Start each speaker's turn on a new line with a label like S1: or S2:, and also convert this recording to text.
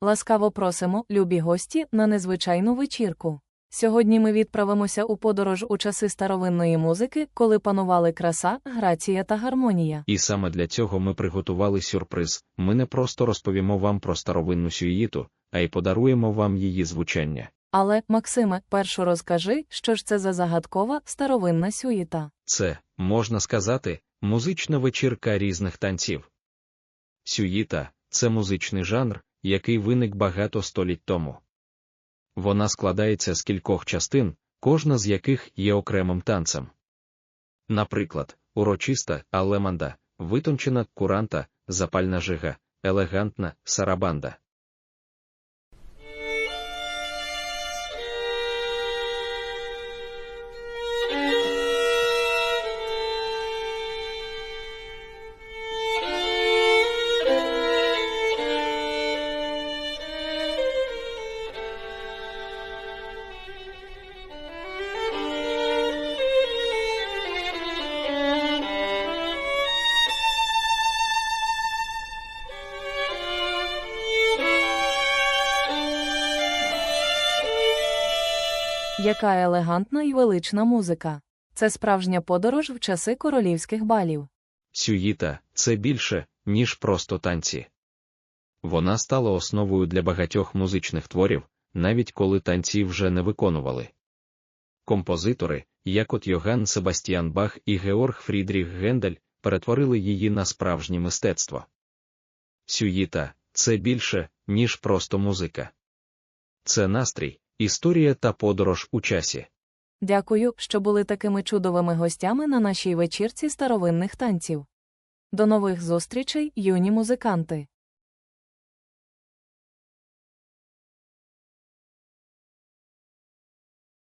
S1: Ласкаво просимо, любі гості, на незвичайну вечірку. Сьогодні ми відправимося у подорож у часи старовинної музики, коли панували краса, грація та гармонія.
S2: І саме для цього ми приготували сюрприз. Ми не просто розповімо вам про старовинну сюїту, а й подаруємо вам її звучання.
S1: Але, Максиме, першу розкажи, що ж це за загадкова старовинна сюїта.
S2: Це, можна сказати, музична вечірка різних танців. Сюїта це музичний жанр, який виник багато століть тому. Вона складається з кількох частин, кожна з яких є окремим танцем. Наприклад, урочиста алеманда, витончена куранта, запальна жига, елегантна сарабанда.
S1: Яка елегантна і велична музика. Це справжня подорож в часи королівських балів.
S2: Сюїта це більше, ніж просто танці. Вона стала основою для багатьох музичних творів, навіть коли танці вже не виконували. Композитори, як от Йоганн Себастьян Бах і Георг Фрідріх Гендель, перетворили її на справжнє мистецтво. Сюїта це більше, ніж просто музика. Це настрій, історія та подорож у часі.
S1: Дякую, що були такими чудовими гостями на нашій вечірці старовинних танців. До нових зустрічей, юні музиканти!